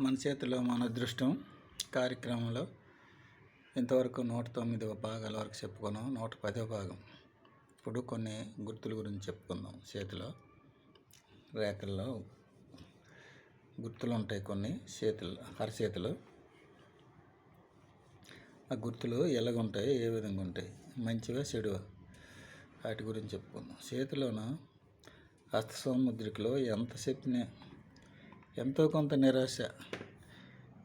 మన చేతిలో మన అదృష్టం కార్యక్రమంలో ఇంతవరకు నూట తొమ్మిది భాగాల వరకు చెప్పుకున్నాం. నూట పదో భాగం. ఇప్పుడు కొన్ని గుర్తుల గురించి చెప్పుకుందాం. చేతిలో రేఖల్లో గుర్తులు ఉంటాయి కొన్ని చేతులు అరచేతులు ఆ గుర్తులు ఎలాగుంటాయి? ఏ విధంగా ఉంటాయి? మంచివా చెడువా? వాటి గురించి చెప్పుకుందాం. చేతిలోన హస్త సముద్రికలో ఎంత చెప్పినా ఎంతో కొంత నిరాశ.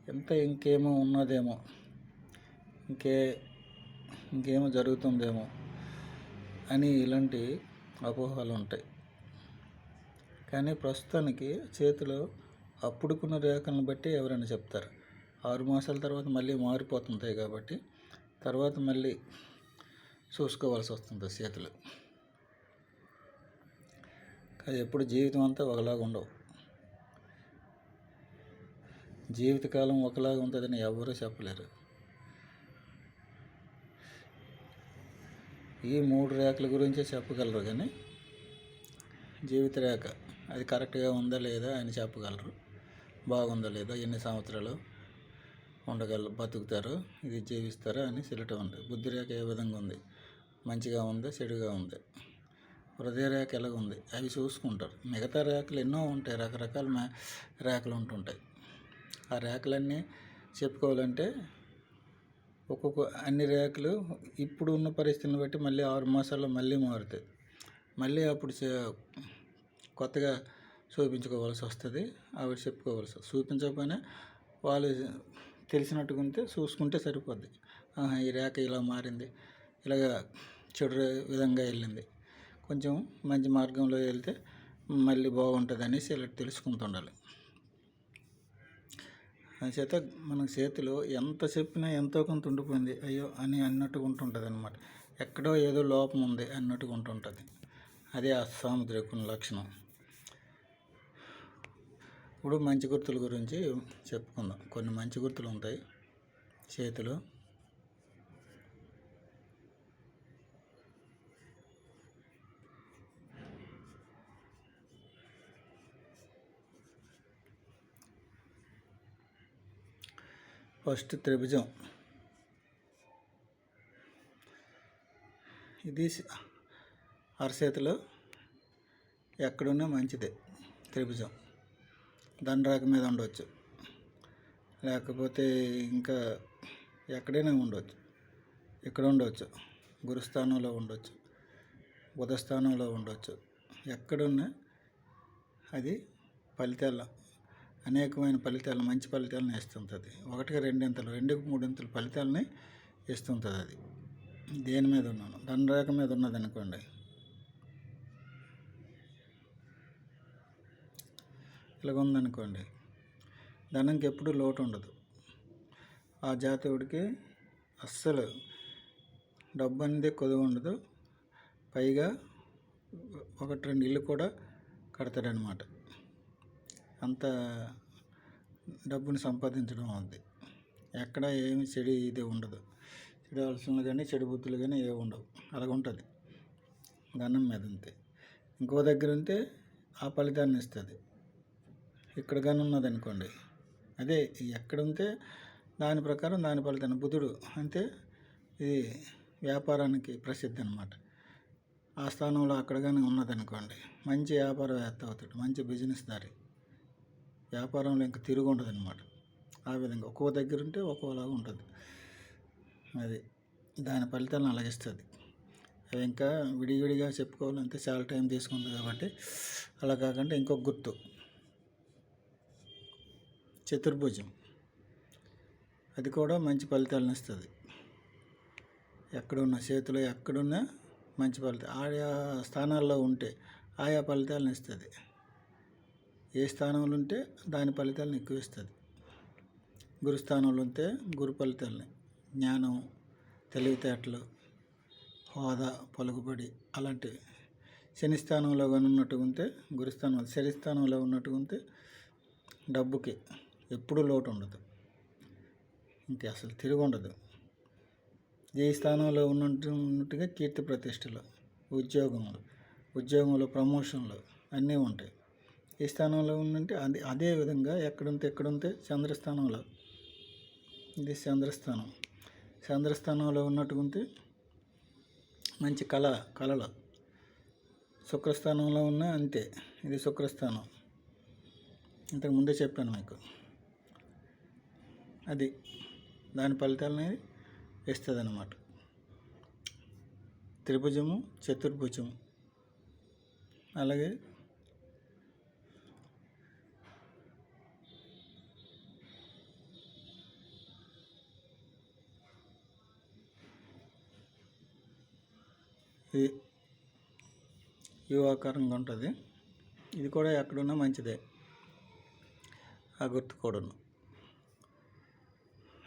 ఎంత ఇంకేమో ఉన్నదేమో. ఇంకే ఇంకేమో జరుగుతుందేమో అని ఇలాంటి అపోహలు ఉంటాయి. కానీ ప్రస్తుతానికి చేతిలో అప్పుడుకున్న రేఖలను బట్టి ఎవరైనా చెప్తారు. ఆరు మాసాల తర్వాత మళ్ళీ మారిపోతుంటాయి కాబట్టి తర్వాత మళ్ళీ చూసుకోవాల్సి వస్తుంది చేతులు. కానీ ఎప్పుడు జీవితం అంతా ఒకలాగా ఉండవు. జీవితకాలం ఒకలాగా ఉంటుందని ఎవరూ చెప్పలేరు. ఈ మూడు రేఖల గురించే చెప్పగలరు కానీ జీవిత రేఖ అది కరెక్ట్గా ఉందా లేదా అని చెప్పగలరు. బాగుందా లేదా ఎన్ని సంవత్సరాలు ఉండగల బతుకుతారు ఇది జీవిస్తారా అని తెలియటం ఉంది. బుద్ధి రేఖ ఏ విధంగా ఉంది? మంచిగా ఉందా చెడుగా ఉంది? హృదయ రేఖ ఎలాగ ఉంది అవి చూసుకుంటారు. మిగతా రేఖలు ఎన్నో ఉంటాయి రకరకాల రేఖలు ఉంటుంటాయి. ఆ ర్యాకులన్నీ చెప్పుకోవాలంటే ఒక్కొక్క అన్ని ర్యాకులు ఇప్పుడు ఉన్న పరిస్థితులను బట్టి మళ్ళీ ఆరు మాసాల్లో మళ్ళీ మారుతాయి. మళ్ళీ అప్పుడు కొత్తగా చూపించుకోవాల్సి వస్తుంది. ఆవిడ చెప్పుకోవాల్సి చూపించకపోయినా వాళ్ళు తెలిసినట్టుగా ఉంటే చూసుకుంటే సరిపోద్ది. ఈ రేఖ ఇలా మారింది. ఇలాగ చెడు విధంగా వెళ్ళింది. కొంచెం మంచి మార్గంలో వెళ్తే మళ్ళీ బాగుంటుంది అనేసి ఇలా తెలుసుకుంటుండాలి. చేత మన చేతిలో ఎంత చెప్పినా ఎంతో కొంత ఉండిపోయింది. అయ్యో అని అన్నట్టుగా ఉంటుంటుంది అనమాట ఎక్కడో ఏదో లోపం ఉంది అన్నట్టుగా ఉంటుంటుంది అదే ఆ సాముద్రికుని లక్షణం. ఇప్పుడు మంచి గుర్తుల గురించి చెప్పుకుందాం. కొన్ని మంచి గుర్తులు ఉంటాయి చేతిలో. ఫస్ట్ త్రిభుజం. ఇది అరచేతిలో ఎక్కడున్నా మంచిదే త్రిభుజం. దండరాక మీద ఉండవచ్చు లేకపోతే ఇంకా ఎక్కడైనా ఉండవచ్చు ఇక్కడ ఉండవచ్చు గురుస్థానంలో ఉండవచ్చు బుధస్థానంలో ఉండవచ్చు ఎక్కడున్నా అది ఫలితాల అనేకమైన ఫలితాలు మంచి ఫలితాలను ఇస్తుంటుంది. ఒకటికి రెండింతలు రెండుకి మూడింతలు ఫలితాలని ఇస్తుంటుంది అది. దేని మీద ఉన్నాను? ధనరేఖ మీద ఉన్నది అనుకోండి. ఇలాగ ఉందనుకోండి ధనంకి ఎప్పుడు లోటు ఉండదు ఆ జాతకుడికి అస్సలు డబ్బు అనేది కొద్దిగా ఉండదు పైగా ఒకటి రెండు ఇల్లు కూడా కడతాడనమాట. అంత డబ్బుని సంపాదించడం ఉంది. ఎక్కడ ఏమి చెడు ఇది ఉండదు. చెడు ఆలోచనలు కానీ చెడు బుద్ధులు కానీ ఏవి ఉండవు. అలాగ ఉంటుంది. ధనం మీద ఉంటే ఇంకో దగ్గర ఉంటే ఆ ఫలితాన్ని ఇస్తుంది. ఇక్కడ కానీ ఉన్నది అనుకోండి అదే ఎక్కడ ఉంటే దాని ప్రకారం దాని ఫలితాన్ని బుధుడు అంటే ఇది వ్యాపారానికి ప్రసిద్ధి అనమాట ఆ స్థానంలో అక్కడ కానీ ఉన్నదనుకోండి మంచి వ్యాపారవేత్త అవుతాడు మంచి బిజినెస్ దారి. వ్యాపారంలో ఇంకా తిరుగు ఉండదు అనమాట ఆ విధంగా ఒక్కో దగ్గర ఉంటే ఒక్కోలాగా ఉంటుంది. అది దాని ఫలితాలను అలాగిస్తుంది. అది ఇంకా విడివిడిగా చెప్పుకోవాలంటే చాలా టైం తీసుకుంది కాబట్టి అలా కాకుండా ఇంకొక గుర్తు. చతుర్భుజం. అది కూడా మంచి ఫలితాలను ఇస్తుంది. ఎక్కడున్న చేతిలో ఎక్కడున్నా మంచి ఫలితం ఆయా స్థానాల్లో ఉంటే ఆయా ఫలితాలను ఇస్తుంది. ఏ స్థానంలో ఉంటే దాని ఫలితాలను ఎక్కువ ఇస్తుంది గురుస్థానంలో ఉంటే గురు ఫలితాలని. జ్ఞానం తెలివితేటలు హోదా పలుకుబడి అలాంటివి. శని స్థానంలో కానీ ఉన్నట్టుగా ఉంటే గురుస్థానం శని స్థానంలో ఉన్నట్టుగా ఉంటే డబ్బుకి ఎప్పుడూ లోటు ఉండదు. ఇంక అసలు తిరిగి ఉండదు. ఏ స్థానంలో ఉన్నట్టు ఉన్నట్టుగా కీర్తి ప్రతిష్టలు ఉద్యోగంలో ఉద్యోగంలో ప్రమోషన్లు అన్నీ ఉంటాయి. ఏ స్థానంలో ఉందంటే అది అదే విధంగా ఎక్కడుంటే ఎక్కడుంటే చంద్రస్థానంలో. ఇది చంద్రస్థానం. చంద్రస్థానంలో ఉన్నట్టుకుంటే మంచి కళ కళలు. శుక్రస్థానంలో ఉన్న అంతే. ఇది శుక్రస్థానం. ఇంతకు ముందే చెప్పాను మీకు. అది దాని ఫలితాలని ఇస్తుంది అన్నమాట త్రిభుజము చతుర్భుజము. అలాగే ఇది యూ ఆకారంగా ఉంటుంది. ఇది కూడా ఎక్కడున్నా మంచిదే. ఆ గుర్తు కూడాను.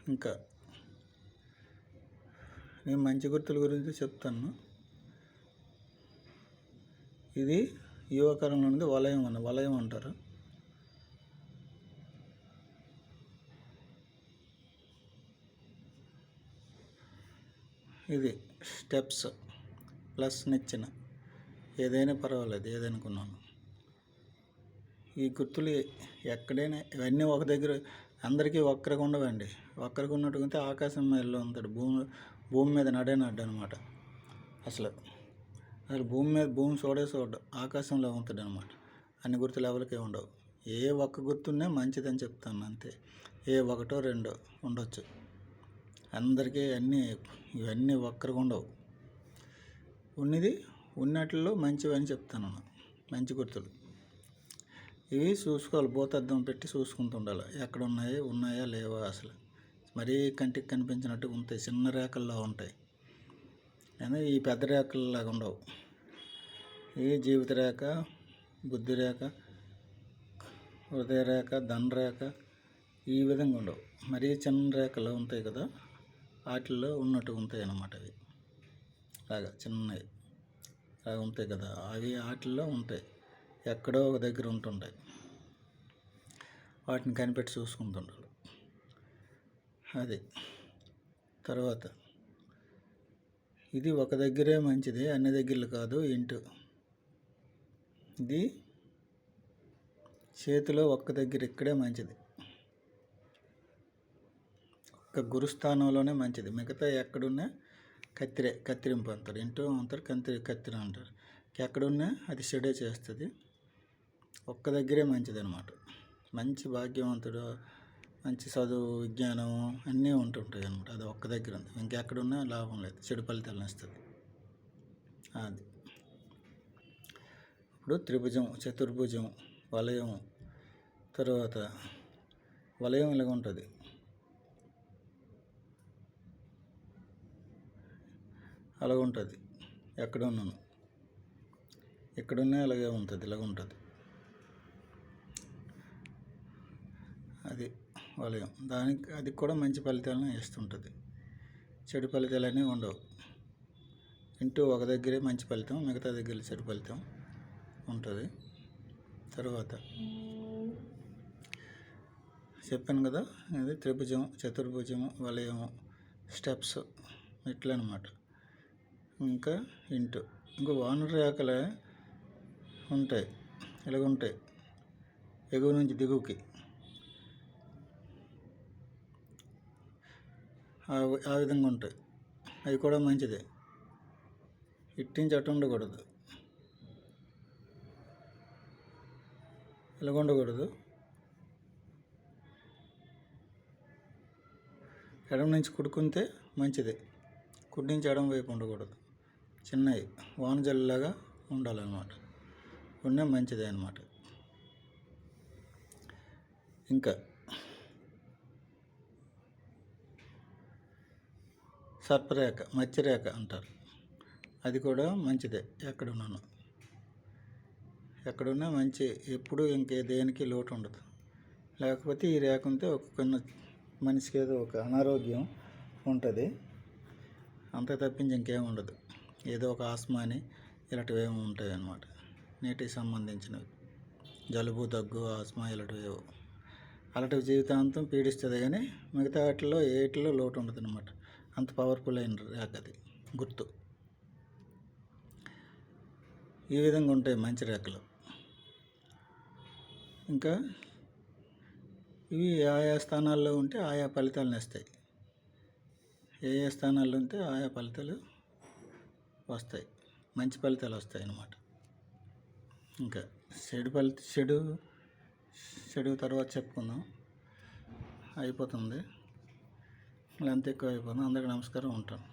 ఇంకా నేను మంచి గుర్తుల గురించి చెప్తాను. ఇది యువకరంలో ఉంది వలయం అన్న వలయం అంటారు. ఇది స్టెప్స్. ప్లస్ నిచ్చెన. ఏదైనా పర్వాలేదు ఏదనుకున్నాను. ఈ గుర్తులు ఎక్కడైనా ఇవన్నీ ఒక దగ్గర అందరికీ ఒక్కరికి ఉండవండి. ఒక్కరికి ఉన్నట్టుకుంటే ఆకాశం మీద ఉంటాడు. భూమి భూమి మీద నడే నడ్డు అనమాట అసలు అసలు భూమి మీద భూమి చూడే చూడ ఆకాశంలో ఉంటాడు అనమాట అన్ని గుర్తులు ఎవరికే ఉండవు. ఏ ఒక్క గుర్తున్నే మంచిదని చెప్తాను అంతే. ఏ ఒకటో రెండో ఉండొచ్చు. అందరికీ అన్నీ ఇవన్నీ ఒక్కరికి ఉండవు. ఉన్నది ఉన్నట్లలో మంచివి అని చెప్తాను మంచి గుర్తులు. ఇవి చూసుకోవాలి. భూతద్దం పెట్టి చూసుకుంటూ ఉండాలి. ఎక్కడ ఉన్నాయి ఉన్నాయా లేవా అసలు. మరీ కంటికి కనిపించినట్టు ఉంటాయి. చిన్న రేఖల్లో ఉంటాయి. కానీ ఈ పెద్ద రేఖల్లాగా ఉండవు. ఈ జీవిత రేఖ బుద్ధి రేఖ హృదయ రేఖ ధనరేఖ ఈ విధంగా ఉండవు. మరీ చిన్న రేఖలు ఉంటాయి కదా వాటిల్లో ఉన్నట్టు ఉంటాయి అన్నమాట అవి. అలాగా చిన్నవి అలా ఉంటాయి కదా అవి వాటిల్లో ఉంటాయి. ఎక్కడో ఒక దగ్గర ఉంటుంటాయి. వాటిని కనిపెట్టి చూసుకుంటుండాలి అది. తర్వాత ఇది ఒక దగ్గరే మంచిది అన్ని దగ్గరలు కాదు ఇంటు. ఇది చేతిలో ఒక్క దగ్గర ఇక్కడే మంచిది. ఒక్క గురుస్థానంలోనే మంచిది. మిగతా ఎక్కడున్నా కత్తిరే కత్తిరింపు అంటారు. ఇంటూ అంటారు కత్తిరి కత్తిరి అంటారు. ఎక్కడున్నా అది షెడే చేస్తుంది. ఒక్క దగ్గరే మంచిదనమాట మంచి భాగ్యవంతుడు మంచి చదువు విజ్ఞానం అన్నీ ఉంటుంటాయి అనమాట అది ఒక్క దగ్గర ఉంది. ఇంకెక్కడున్నా లాభం లేదు. చెడు ఫలితాలను ఇస్తుంది అది. ఇప్పుడు త్రిభుజం చతుర్భుజం వలయం తర్వాత వలయం ఇలాగ ఉంటుంది అలాగ ఉంటుంది ఎక్కడ ఉన్నాను ఎక్కడున్నా అలాగే ఉంటుంది ఇలాగ ఉంటుంది. అది వలయం. దానికి అది కూడా మంచి ఫలితాలను ఇస్తుంటుంది. చెడు ఫలితాలు అనేవి ఉండవు. ఇంటూ ఒక దగ్గరే మంచి ఫలితం మిగతా దగ్గర చెడు ఫలితం ఉంటుంది. తర్వాత. చెప్పాను కదా ఇది త్రిభుజం చతుర్భుజం వలయం స్టెప్స్ ఇట్లా అనమాట ఇంకా ఇంటూ ఇంకా వానర రేఖలే ఉంటాయి ఇలాగ ఉంటాయి ఎగువ నుంచి దిగువకి. ఆ విధంగా ఉంటాయి. అవి కూడా మంచిదే. ఇట్టించి అటు ఉండకూడదు. ఇలాగ ఉండకూడదు? ఎడమ నుంచి కుడుకుంటే మంచిది. కుడి నుంచి ఎడమ వైపు ఉండకూడదు. చిన్నవి వానజల్లాగా ఉండాలన్నమాట. ఉండే మంచిదే అనమాట ఇంకా సర్పరేఖ మత్స్యరేఖ అంటారు. అది కూడా మంచిదే ఎక్కడున్నాను. ఎక్కడున్నా మంచి ఎప్పుడు ఇంకే దేనికి లోటు ఉండదు లేకపోతే ఈ రేఖ ఉంటే ఒక కొన్ని మనిషికి ఏదో ఒక అనారోగ్యం ఉంటుంది. అంత తప్పించి ఇంకేం ఉండదు. ఏదో ఒక ఆస్మాని ఇలాంటివి ఏమి ఉంటాయి అన్నమాట నీటికి సంబంధించినవి జలుబు దగ్గు ఆస్మా ఇలాంటివి ఏవో. అలాంటివి జీవితాంతం పీడిస్తుంది కానీ మిగతా వాటిలో ఏటిలో లోటు ఉండదు అనమాట అంత పవర్ఫుల్ అయిన రేఖ అది. గుర్తు. ఈ విధంగా ఉంటాయి మంచి రేఖలు ఇంకా ఇవి ఆయా స్థానాల్లో ఉంటే ఆయా ఫలితాలను ఇస్తాయి ఏ ఏ స్థానాల్లో ఉంటే ఆయా ఫలితాలు వస్తాయి. మంచి ఫలితాలు వస్తాయి అన్నమాట. ఇంకా చెడు ఫలిత చెడు చెడు తర్వాత చెప్పుకుందాం. అయిపోతుంది. అంత ఎక్కువ అయిపోతుంది. అందరికీ నమస్కారం. ఉంటాను.